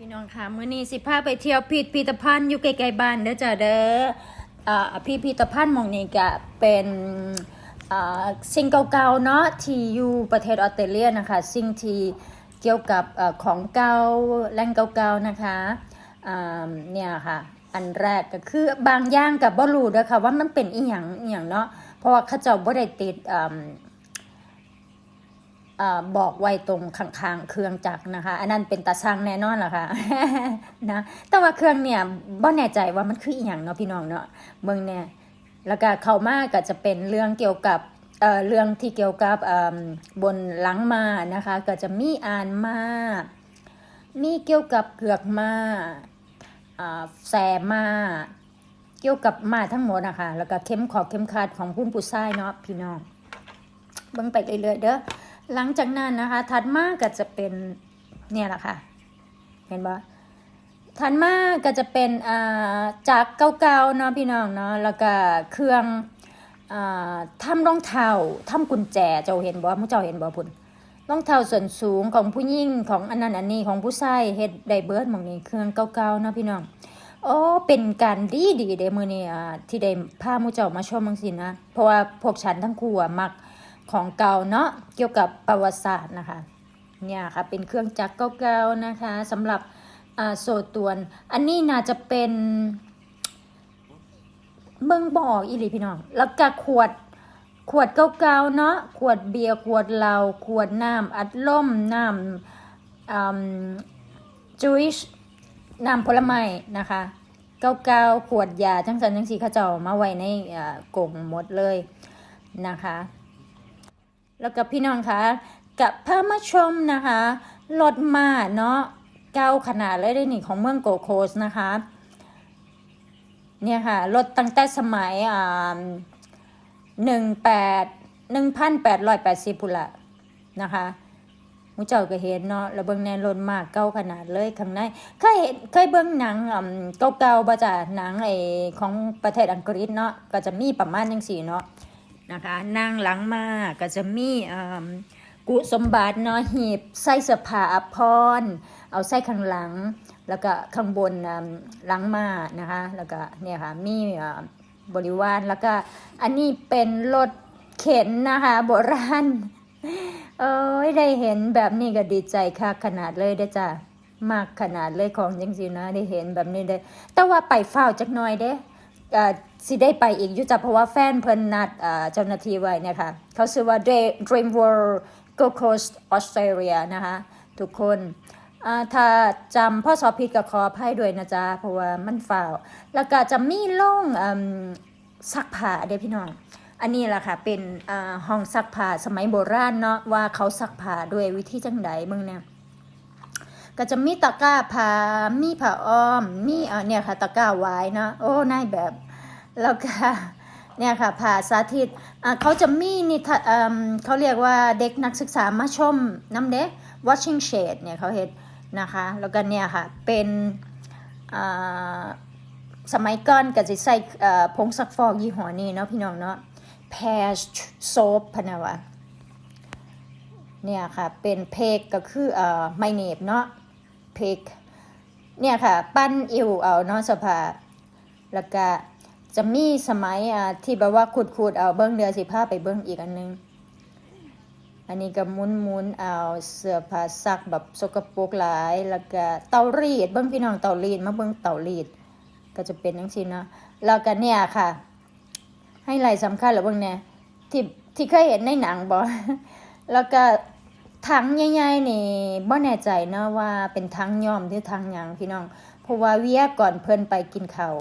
พี่น้องค่ะมื้อนี้สิพาไปเที่ยวพิพิธภัณฑ์อยู่ใกล้ๆบ้านเด้อจ้าเด้ออ่าพิพิธภัณฑ์มองนี้ก็เป็นอ่าสิ่งเก่าๆเนาะที่อยู่ประเทศออสเตรเลียนะคะ สิ่งที่เกี่ยวกับอ่อของเก่าแหล่งเก่าๆนะคะอ่าเนี่ยค่ะ อันแรกก็คือบางอย่างกับบ่รู้เด้อค่ะว่ามันเป็นอีหยังอีหยังเนาะเพราะว่าเขาเจ้าบ่ได้ติดอ่า บอกไว้ตรงข้างๆเครื่องจักรนะคะ อันนั้นเป็นตาช่างแน่นอนล่ะค่ะนะแต่ว่าเครื่องเนี่ยบ่แน่ใจว่ามันคืออีหยังเนาะพี่น้องเนาะเมืองเนี่ยแล้วก็เข้ามาก็จะเป็นเรื่องเกี่ยวกับเออเรื่องที่เกี่ยวกับบนหลังมานะคะ ก็จะมีอ่านมามีเกี่ยวกับเกือกมาแสมาเกี่ยวกับมาทั้งหมดนะคะ แล้วก็เข้มขอบเข้มขัดของผู้ผู้ชายเนาะพี่น้องเบิ่งไปเรื่อยๆเด้อ หลังจากนั้นนะคะ ถัดมาก็จะเป็นเนี่ยแหละค่ะ เห็นบ่ถัดมาก็จะเป็นอ่าจากเก่าๆเนาะพี่น้องเนาะแล้วก็เครื่องอ่าทำรองเท้าทำกุญแจเจ้าเห็นบ่ผู้เจ้าเห็นบ่พุ่นรองเท้าส่วนสูงของผู้หญิงของอันนั้นอันนี้ของผู้ชายเฮ็ดไดเบิดหมองนี้เครื่องเก่าๆเนาะพี่น้องโอ้เป็นการดีดีเด้มื้อนี้อ่าที่ได้พามู่เจ้ามาชมจังซี่นะเพราะว่าพวกฉันทั้งคู่อะมัก ของเก่าเนาะเกี่ยวกับประวัติศาสตร์นะคะเนี่ยค่ะเป็นเครื่องจักรเก่าๆนะคะสำหรับโซตวน อันนี้น่าจะเป็นเบิ่งบอกอีหลีพี่น้อง แล้วก็ขวดขวดเก่าๆเนาะขวดเบียร์ขวดเหล้าขวดน้ำอัดลมน้ำจูอิชน้ำผลไม้นะคะเก่าๆขวดยาจังสันจังสีเขาเจ้ามาไว้ในอ่งหมดเลยนะคะ แล้วกับพี่น้องคะกับพามาชมนะคะรถมาเนาะเก้าขนาดเลยได้หนิของเมืองโกโคสนะคะเนี่ยค่ะรถตั้งแต่สมัยอ่าหนึ่งแปดหนึ่งพันแปดร้อยแปดสิบพุละนะคะมูเจ้าก็เห็นเนาะแล้วเบิ่งแนรถมากเก้าขนาดเลยข้างในเคยเห็นเคยเบิ่งหนังอ่าเก่าๆบ่จ้ะหนังไอของประเทศอังกฤษเนาะก็จะมีประมาณจังสี่เนาะ นะคะนั่งหลังมาก็จะมีกุสมบัติเนาะหีบใส่เสื้อผ้าอภรเอาใส่ข้างหลัง แล้วก็ข้างบนอ่าหลังมานะคะแล้วก็เนี่ยค่ะมีบริวารแล้วก็อันนี้เป็นรถเข็นนะคะโบราณเอ้ยได้เห็นแบบนี้ก็ดีใจค่ะขนาดเลยเด้จ้ะมากขนาดเลยของจังสินะได้เห็นแบบนี้ได้ แต่ว่าไปเฝ้าจักหน่อยเด้ สิได้ไปอีกยู่จ้ะเพราะว่าแฟนเพิ่นนัดอ่าเจ้าหน้าที่ไว้นี่ยค่ะเขาชื่อว่า Dream World Gold Coast Australia นะคะทุกคนอ่าถ้าจำพ่อสอบผิดก็ขออภัยด้วยนะจ๊ะ เพราะว่ามันฝ่าวแล้วก็จะมีล่งอืมซักผ้าเด้พี่น้องอันนี้แหละค่ะเป็นอ่าห้องซักผ้าสมัยโบราณเนาะว่าเขาซักผ้าด้วยวิธีจังใดเบิ่งเนี่ย ก็จะมีตะกร้าผ้ามีผ้าอ้อม มีเออเนี่ยค่ะตะกร้าไว้นะโอ้นายแบบ แล้วก็เนี่ยค่ะผ่าสาธิตเขาจะมีนิทเเขาเรียกว่าเด็กนักศึกษามาชมน้ำเด็ก watching shade เนี่ยเขาเห็นนะคะแล้วก็เนี่ยค่ะเป็นสมัยก่อนก็จะใส่ผงซักฟอกยี่ห้อนี้เนาะพี่น้องเนาะ Pears soap พนะวะเนี่ยค่ะเป็นเพกก็คืออไมเนบเนาะ เพกเนี่ยค่ะ ปั้นอิวเอานาะสภาแล้วก็จะมีสมัยอ่าที่แบบว่าขุดขุดๆเอาเบิ้งเดือสิผ้าไปเบิ้งอีกอันนึง อันนี้ก็มุนมุนๆเอาเสื้อผ้าซักแบบสกปรกหลาย แล้วก็เตารีด เบิ้งพี่น้องเตารีดมาเบิ้งเตารีด ก็จะเป็นอย่างนี้เนาะแล้วก็เนี่ยค่ะ ให้ไลท์สำคัญหรือเบิ้งเนี่ยที่ที่เคยเห็นในหนังบอแล้วก็ ถังใหญ่ๆนี่บ่แน่ใจเนาะว่าเป็นถังย่อมหรือถังหยังพี่น้อง เพราะว่าเวียก่อนเพิ่นไปกินข้าว